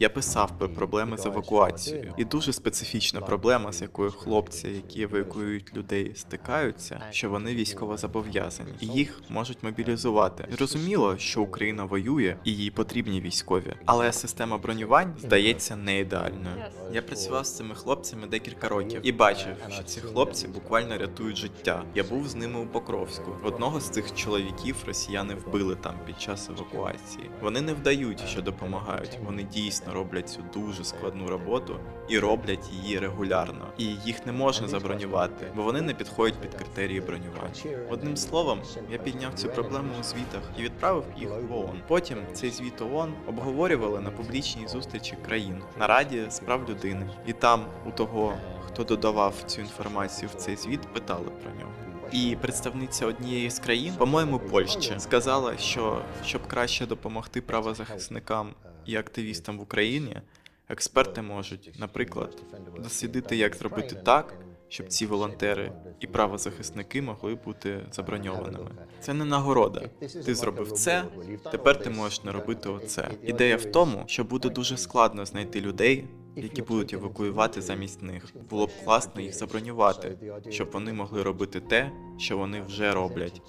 Я писав про проблеми з евакуацією, і дуже специфічна проблема, з якою хлопці, які евакуюють людей, стикаються, що вони військово зобов'язані, і їх можуть мобілізувати. Зрозуміло, що Україна воює і їй потрібні військові, але система бронювань здається не ідеальною. Я працював з цими хлопцями декілька років і бачив, що ці хлопці буквально рятують життя. Я був з ними у Покровську. Одного з цих чоловіків росіяни вбили там під час евакуації. Вони не вдають, що допомагають. Вони дійсно роблять цю дуже складну роботу і роблять її регулярно. І їх не можна забронювати, бо вони не підходять під критерії бронювання. Одним словом, я підняв цю проблему у звітах і відправив їх в ООН. Потім цей звіт ООН обговорювали на публічній зустрічі країн на Раді з прав людини. І там у того, хто додавав цю інформацію в цей звіт, питали про нього. І представниця однієї з країн, по-моєму, Польщі, сказала, що щоб краще допомогти правозахисникам і активістам в Україні, експерти можуть, наприклад, дослідити, як зробити так, щоб ці волонтери і правозахисники могли бути заброньованими. Це не нагорода. Ти зробив це, тепер ти можеш не робити оце. Ідея в тому, що буде дуже складно знайти людей, які будуть евакуювати замість них. Було б класно їх забронювати, щоб вони могли робити те, що вони вже роблять,